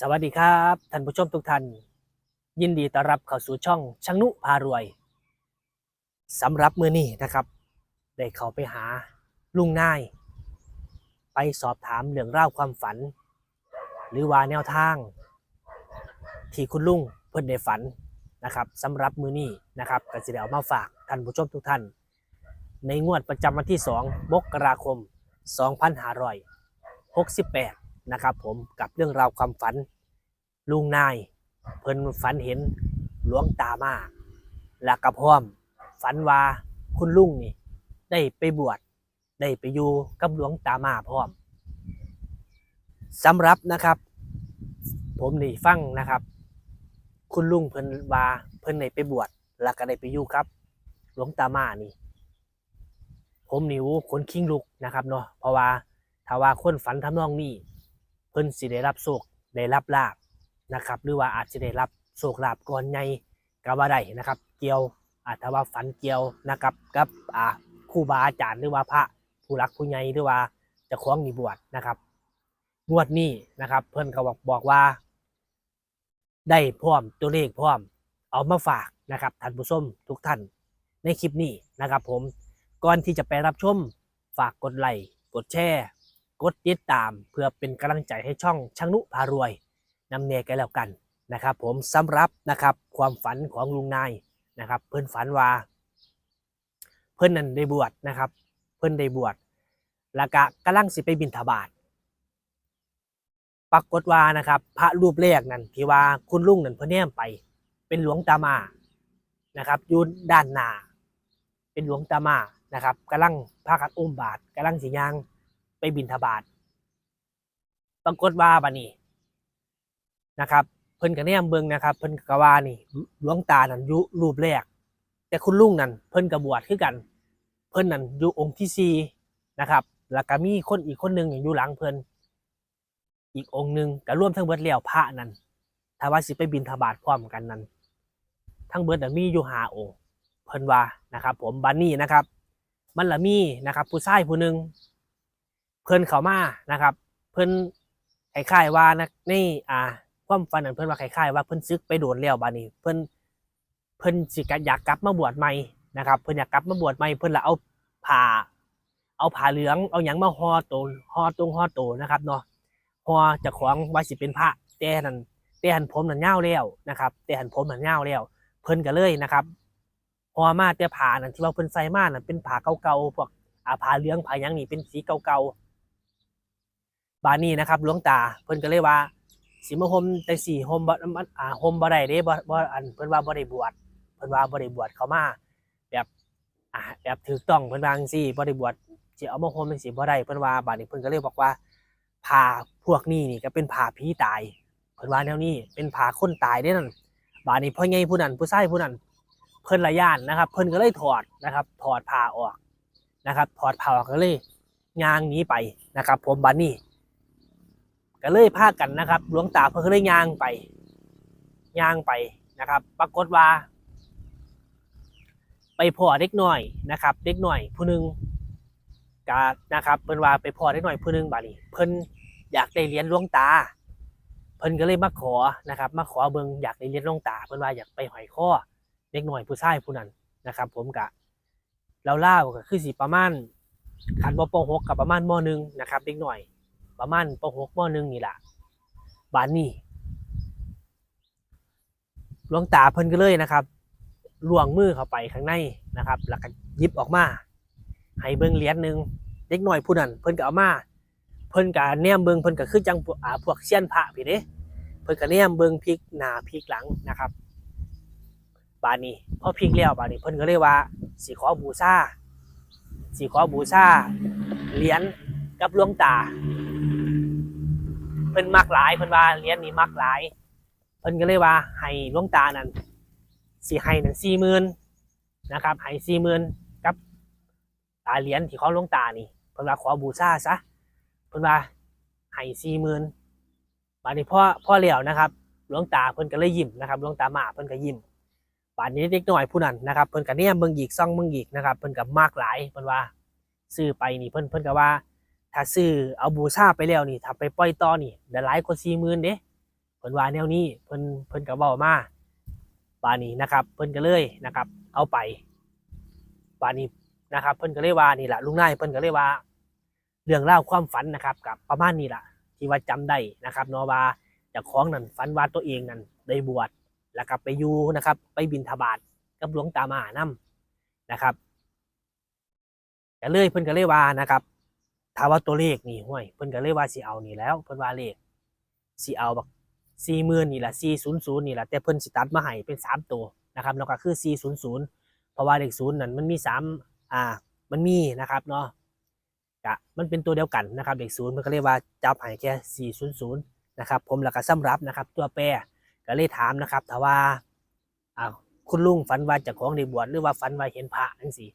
สวัสดีครับท่านผู้ชมทุกท่าน ยินดีต้อนรับเข้าสู่ช่องช่างนุพารวยสำหรับมือนี้นะครับ ได้เข้าไปหาลุงนาย ไปสอบถามเรื่องเล่าวความฝัน หรือว่าแนวทาง ที่คุณลุงเพิ่นได้ฝันนะครับสำหรับมือนี้นะครับก็จะได้เอามาฝากท่านผู้ชมทุกท่าน ในงวดประจำวันที่ 2 มกราคม 2568 นะครับ ผมกับเรื่องราวความฝันลุงนาย เพิ่นฝันเห็นหลวงตามาและกระพร้อม ฝันว่าคุณลุงนี่ ได้ไปบวชได้ไปอยู่กับหลวงตามาพร้อมสำหรับนะครับ ผมนี่ฟังนะครับ คุณลุงเพิ่นว่าเพิ่นได้ไปบวชแล้วก็ได้ไปอยู่ครับ หลวงตามานี่ ผมนี่โอ้ขนคิงลุกนะครับเนาะเพราะว่าถ้าว่าคนฝันทำนองนี้ พิ่นสิได้รับโชคได้รับลาบนะครับหรือว่าอาจจะได้รับโชคลาบก่อนใหญ่ก็ว่าได้นะครับ เกี่ยวอาจจะว่าฝันเกี่ยวนะครับกับอ่าครูบาอาจารย์หรือว่าพระผู้รักผู้ใหญ่หรือว่าจะคล้องนิบวชนะครับงวดนี้นะครับ เพิ่นก็บอกบอกว่า ได้พร้อมตัวเลขพร้อมเอามาฝากนะครับท่านผู้ชมทุกท่านในคลิปนี้นะครับ ผมก่อนที่จะไปรับชมฝากกดไลค์กดแชร์ กดติดตามเพื่อเป็นกำลังใจให้ช่องช่างนุพารวยนำเนยกันแล้วกันนะครับ ผมสำหรับนะครับความฝันของลุงนายนะครับ เพิ่อนฝันว่าเพิ่อนนั้นได้บวชนะครับ เพิ่อนได้บวชแล้วก็กำลังสิไปบิณฑบาตปรากฏว่านะครับ พระรูปแรกนั่นที่ว่าคุณลุงนั่นเพิ่นแนมไป เป็นหลวงตามานะครับยู่ด้านหน้าเป็นหลวงตามานะครับกำลังพากันอุ้มบาตรกำลังสิย่าง ไปบินทบาทปรากฏว่าบัดนี้นะครับ เพิ่นก็แนมเบิงนะครับ เพิ่นก็ว่านี่หลวงตานั่นยูรูปแรก แต่คุณลุงนั่นเพิ่นก็บวชคือกัน เพิ่นนั่นอยู่องค์ที่สี่นะครับ แล้วก็มีคนอีกคนหนึงอยู่หลังเพิ่นอีกองค์หนึ่งก็ร่วมทั้งเบิดแล้วพระนั่นถ้าว่าสิไปบินทบาทพร้อมกันนั้น ทั้งเบิดน่มีอยู่หาองค์เพิ่นว่านะครับ ผมบัดนี้นะครับ มันละมีนะครับ ผู้ชายผู้หนึ่ง เพิ่นเขามานะครับ เพิ่นคล้ายๆว่านะนี่อ่าความฝันนั้นเพิ่นว่าคล้ายๆว่าเพิ่นซึกไปโดนแล้วบานี้เพิ่นเพิ่นสิกอยากกลับมาบวชใหม่นะครับเพิ่นอยากกลับมาบวชใหม่เพิ่นละเอาผ้าเอาผ้าเหลืองเอาหยังมาห่อโตวห่อตรงห่อโตวนะครับเนาะห่อจากของว่าสิเป็นพระแต่นั่นแต่หันผมนั่นยาแล้วนะครับ แต่หันผมนั่นยาแล้ว เพิ่นก็เลยนะครับห่อมาแต่ผ้านั่นที่ว่าเพิ่นใส่มานั่นเป็นผ้าเก่าๆพวกอาผ้าเหลืองผ้าหยังนี่เป็นสีเก่าๆ บานนี้นะครับหลวงตาเพิ่นก็เลยว่าสิมาห่มแต่สี่ห่มบ่มันอ่าห่มบ่ได้เด้บ่บ่อันเพิ่นว่าบ่ได้บวชเพิ่นว่าบ่ได้บวชเข้ามาแบบอ่าแบบถูกต้องเพิ่นว่าจังซี่บ่ได้บวชสิเอามาห่มจังซี่บ่ได้เพิ่นว่าบาดนี้เพิ่นก็เลยบอกว่าผ้าพวกนี้นี่ก็เป็นผ้าผีตายเพิ่นว่าแนวนี้เป็นผ้าคนตายเด้นั่นบาดนี้พ่อใหญ่ผู้นั้นผู้ชายผู้นั้นเพิ่นละย่านนะครับ เพิ่นก็เลยถอดนะครับ ถอดผ้าออกนะครับ ถอดผ้าออกก็เลยย่างหนีไปนะครับ ผมบาดนี้ ก็เลยพากันนะครับ หลวงตาเพิ่นก็เลยย่างไปย่างไปนะครับ ปรากฏว่า ไปพ่อเด็กหน้อยนะครับ เด็กหน้อยผู้หนึงกานะครับเพิ่นว่าไปพ่อเด็กน้อยผู้หนึงบัดนี้เพิ่นอยากได้เรียนหลวงตา เพิ่นก็เลยมาขอนะครับ มาขอเบิงอยากได้เรียนหลวงตา เพิ่นว่าอยากไปหอยข้อเด็กหน้อยผู้ชายผู้นั้นนะครับ ผมกะเราเล่าวก็คือสิประมาณขันบปหกกับประมาณมอหนึ่งนะครับเด็กหน้อย ประมาณปหกมหนึ่งนี่แหละบานนี้หลวงตาเพิ่นก็เลยนะครับล่วงมือเข้าไปข้างในนะครับ แล้วก็ยิบออกมา ให้เบิ่งเหรียญหนึ่งเด็กน้อยผู้นั้นเพิ่นก็เอามา เพิ่นก็แนมเบิ่งเพิ่นก็คือจังพวกอ่าพวกเซียนพระพี่เด้เพิ่นก็แนมเบิ่งพลิกหน้าพลิกหลังนะครับ บานนี้พอพลิกแล้วบานนี้เพิ่นก็เลยว่าสิขอบูชาสิขอบูชาเหรียญกับหลวงตา พิ่นมักหลายเพิ่นว่าเหรียญนี้มักหลาย เพิ่นก็เลยว่าให้หลวงตานั่นสิให้นั่นสี่หมื่นนะครับให้สี่หมื่นกับตาเหรียญที่ของหลวงตานี่เพิ่นว่าขอบูชาซะเพิ่นว่าให้สี่หมื่นบาดนี้พ่อพ่อเลี้ยวนะครับหลวงตาเพิ่นก็เลยยิ้มนะครับหลวงตามาเพิ่นก็ยิ้มบาดนี้เด็กน้อยผู้นั้นนะครับเพิ่นก็เนี่ยเบิ่งอีกซ่องเบิ่งอีกนะครับเพิ่นก็มากหลายเพิ่นว่าซื้อไปนี่เพิ่นเพิ่นก็ว่า ถ้าซื้อเอาบูชาไปแล้วนี่ถ้าไปปล่อยต่อนี่ได้หลายกว่าสี่หมื่นเด้พิ่นว่าแนวนี้เพิ่นเพิ่นก็เว้ามาบานี้นะครับ เพิ่นก็เลยนะครับ เอาไปบานี้นะครับ เพิ่นก็เลยว่านี่แหละลุงนายเพิ่นก็เลยว่า เรื่องเล่าความฝันนะครับกับประมาณนี้แหละที่ว่าจำได้นะครับเนาะว่าจากของนั่นฝันว่าตัวเองนั่นได้บวชแล้วก็ไปอยู่นะครับ ไปบินทบาทกับหลวงตามหานํนะครับก็เลยเพิ่นก็เลยว่านะครับ ถ้าว่าตัวเลขนี่ห้วยเพิ่นก็เลยว่าสิเอานี่แล้วเพิ่นว่าเลขสิเอาบักสี่หมื่นนี่แหละสี่ศูนย์ศูนย์นี่แหละแต่เพิ่นสิตัดมาให้เป็นสามตัวนะครับแล้วก็คือสี่ศูนย์ศูนย์เพราะว่าเลขศูนย์นั่นมันมีสามอ่ามันมีนะครับเนาะกะมันเป็นตัวเดียวกันนะครับเด็กศูนย์มันก็เรียกว่าจับให้แค่400นย์นะครับผมแล้วก็สำหรับนะครับตัวแปรก็เลยถามนะครับถ้าว่าอ่าคุณลุงฝันว่าเจะของในบวชหรือว่าฝันว่าเห็นพระจังซี่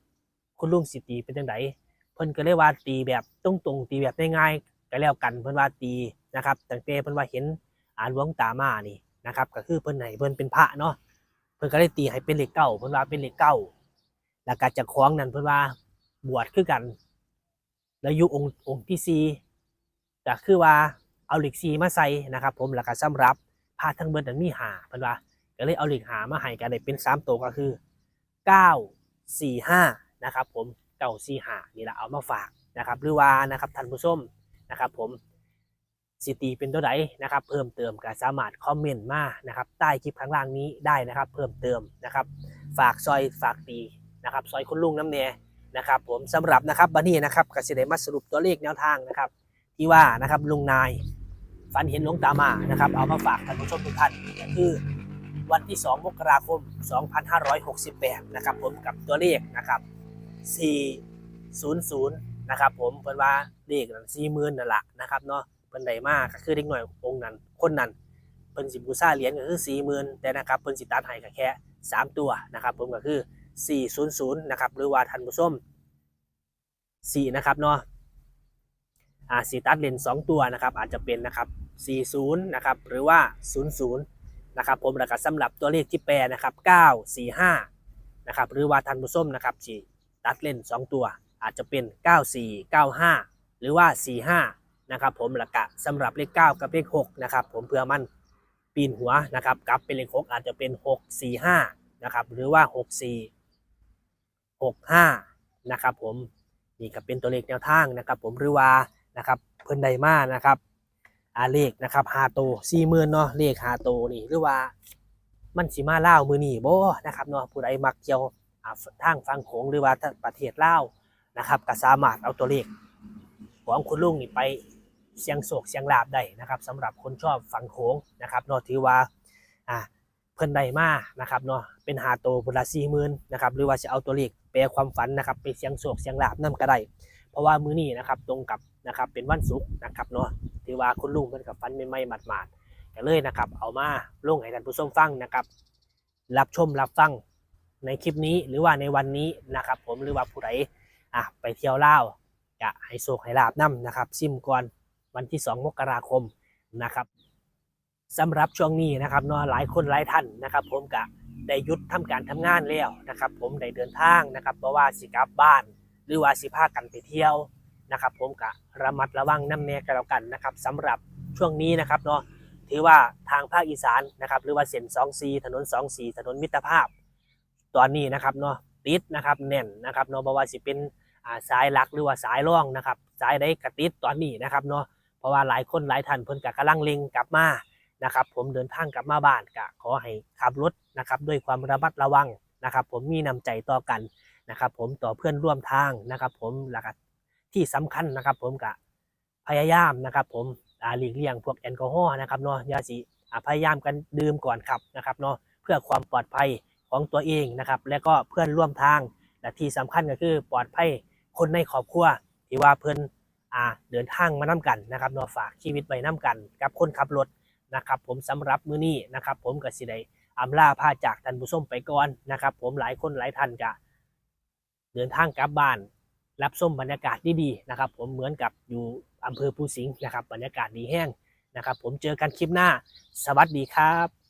คุณลุงสิตีเป็นจังได พิ่นก็เลยว่าตีแบบตรงๆตีแบบง่ายๆก็แล้วกันเพิ่นว่าตีนะครับตั้งแต่เพิ่นว่าเห็นอ่านหลวงตามานี่นะครับ ก็คือเพิ่นให้เพิ่นเป็นพระเนาะเพิ่นก็เลยตีให้เป็นเลขเก้าเพิ่นว่าเป็นเลขเก้าแล้วก็จะของนั่นเพิ่นว่าบวชคือกัน แล้วยุองค์องค์ที่สี่ก็คือว่าเอาเหล็กซีมาใส่นะครับ ผมแล้วก็สำรับพาทั้งเบิดนั้นมีหาเพิ่นว่าก็เลยเอาเหล็กหามาให้กันได้เป็นสามตัวก็คือเก้าสี่ห้านะครับ ผม เก้าสี่ห้านี่แหละเอามาฝากนะครับ หรือว่านะครับท่านผู้ชมนะครับ ผมสิตีเป็นตัวไหนนะครับ เพิ่มเติมก็สามารถคอมเมนต์มานะครับ ใต้คลิปข้างล่างนี้ได้นะครับ เพิ่มเติมนะครับ ฝากซอยฝากตีนะครับ ซอยคุณลุงน้ำเนยนะครับ ผมสำหรับนะครับบันนี้นะครับกสิเดมาสรุปตัวเลขแนวทางนะครับ ที่ว่านะครับลุงนายฝันเห็นหลวงตามานะครับ เอามาฝากท่านผู้ชมทุกท่านก็คือวันที่ 2 มกราคม 2568 นะครับ ผมกับตัวเลขนะครับ 400นะครับผมเพิ่นว่าเลขนั้น40,000นั่นแหละนะครับเนาะเพิ่นได้มากก็คือเด็กน่อยองค์นั้นคนนั้นเพิ่นสิบูชาเหรียญก็คือ 40,000แต่นะครับเพิ่นสิตัดให้ก็แค่สามตัวนะครับผมก็คือ 400นะครับหรือว่าท่านผู้ชม4นะครับเนาะอ่าสีตัดเลนสองตัวนะครับอาจจะเป็นนะครับ 40 นะครับหรือว่า 00 นะครับผมแล้วก็สำหรับตัวเลขที่แปรนะครับ 945 นะครับหรือว่าท่านผู้ชมนะครับสี ตัดเล่นสองตัว อาจจะเป็น 94 95 หรือว่า 45 นะครับผมล้วก็สำหรับเลข 9 กับเลข 6 นะครับผมเพื่อมันปีนหัวนะครับกลับเป็นเลข 6 อาจจะเป็น 645 นะครับหรือว่า 64 65 นะครับผมนี่ก็เป็นตัวเลขแนวทางนะครับผมหรือว่านะครับเพิ่นไดมานะครับอาเลขนะครับหาโตสี่หมื่นเนาะเลขหาโตนี่หรือว่ามันสิมาเล่ามือนี่บ่นะครับเนาะผู้ใดมักเกี่ยว ทางฟังโขงหรือว่าประเทศลาวนะครับก็สามารถเอาตัวเลขของคุณลุงนี่ไปเสียงโศกเสียงลาบได้นะครับสำหรับคนชอบฟังโขงนะครับเนาะถือว่าอ่าเพิ่นได้มานะครับเนาะเป็นหาโตบุละสี่หมื่นนะครับหรือว่าจะเอาตัวเลขแปลความฝันนะครับไปเสียงโศกเสียงลาบนํก็ได้เพราะว่ามื้อนี้นะครับตรงกับนะครับเป็นวันศุกร์นะครับเนาะถือว่าคุณลุงเพิ่นกับฝันใหม่ๆหมาดก็เลยนะครับ เอามาลงให้ท่านผู้ชมฟังนะครับ รับชมรับฟัง ในคลิปนี้หรือว่าในวันนี้นะครับ ผมหรือว่าผู้ใดอะไปเที่ยวเล่าจะให้โศกให้ลาบนํนะครับ ซิมก่อนวันที่ 2 มกราคมนะครับสำหรับช่วงนี้นะครับเนาะหลายคนหลายท่านนะครับ ผมกะได้ยุดทำการทำงานแล้วนะครับ ผมได้เดินทางนะครับเพราะว่าสิกลับบ้าน หรือว่าสิพากันไปเที่ยวนะครับ ผมกะระมัดระวังน้ำแน่กันแล้วกันนะครับสำหรับช่วงนี้นะครับเนาะถือว่าทางภาคอีสานนะครับ หรือว่าเส้น2 4ถนน2 4ถนนมิตรภาพ ตอนนี้นะครับเนาะติดนะครับแน่นนะครับเนาะเพราะว่าสิเป็นสายหลักหรือว่าสายร่องนะครับสายใดกระติดตอนนี้นะครับเนาะเพราะว่าหลายคนหลายท่านเพิ่นกะกำลังเล็งกลับมานะครับ ผมเดินทางกลับมาบ้านก็ขอให้ขับรถนะครับด้วยความระมัดระวังนะครับ ผมมีน้ำใจต่อกันนะครับ ผมต่อเพื่อนร่วมทางนะครับ ผมแล้วก็ที่สำคัญนะครับ ผมก็พยายามนะครับ ผมหลีกเลี่ยงพวกแอลกอฮอล์นะครับเนาะยาสิอ่าพยายามกันดื่มก่อนขับนะครับเนาะเพื่อความปลอดภัย ของตัวเองนะครับ และก็เพื่อนร่วมทางและที่สำคัญก็คือปลอดภัยคนในครอบครัวที่ว่าเพื่อนอ่าเดินทางมานํกันนะครับนาะฝากชีวิตไว้นํกัน กับคนขับรถนะครับ ผมสำหรับมื้อนี้นะครับ ผมก็สิได้อำลาพาจากท่านผู้ชมไปก่อนนะครับ ผมหลายคนหลายท่านก็เดินทางกลับบ้าน รับชมบรรยากาศดีๆนะครับ ผมเหมือนกับอยู่อำเภอภูสิงห์นะครับ บรรยากาศดีแห้งนะครับ ผมเจอกันคลิปหน้า สวัสดีครับ